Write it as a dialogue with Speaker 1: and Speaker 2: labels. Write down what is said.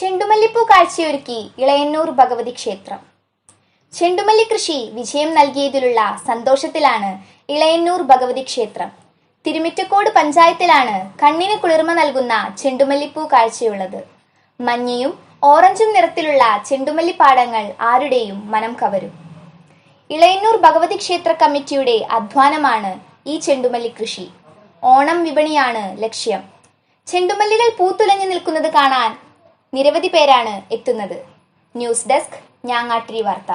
Speaker 1: ചെണ്ടുമല്ലിപ്പൂ കാഴ്ചയൊരുക്കി ഇളയന്നൂർ ഭഗവതി ക്ഷേത്രം. ചെണ്ടുമല്ലി കൃഷി വിജയം നൽകിയതിലുള്ള സന്തോഷത്തിലാണ് ഇളയന്നൂർ ഭഗവതി ക്ഷേത്രം. തിരുമിറ്റക്കോട് പഞ്ചായത്തിലാണ് കണ്ണിന് കുളിർമ നൽകുന്ന ചെണ്ടുമല്ലിപ്പൂ കാഴ്ചയുള്ളത്. മഞ്ഞയും ഓറഞ്ചും നിറത്തിലുള്ള ചെണ്ടുമല്ലി പാടങ്ങൾ ആരുടെയും മനം കവരും. ഇളയന്നൂർ ഭഗവതി ക്ഷേത്ര കമ്മിറ്റിയുടെ അധ്വാനമാണ് ഈ ചെണ്ടുമല്ലി കൃഷി. ഓണം വിപണിയാണ് ലക്ഷ്യം. ചെണ്ടുമല്ലികൾ പൂത്തുലഞ്ഞു നിൽക്കുന്നത് കാണാൻ നിരവധി പേരാണ് എത്തുന്നത്. ന്യൂസ് ഡെസ്ക് ഞാങ്ങാട്ടിരി വാർത്ത.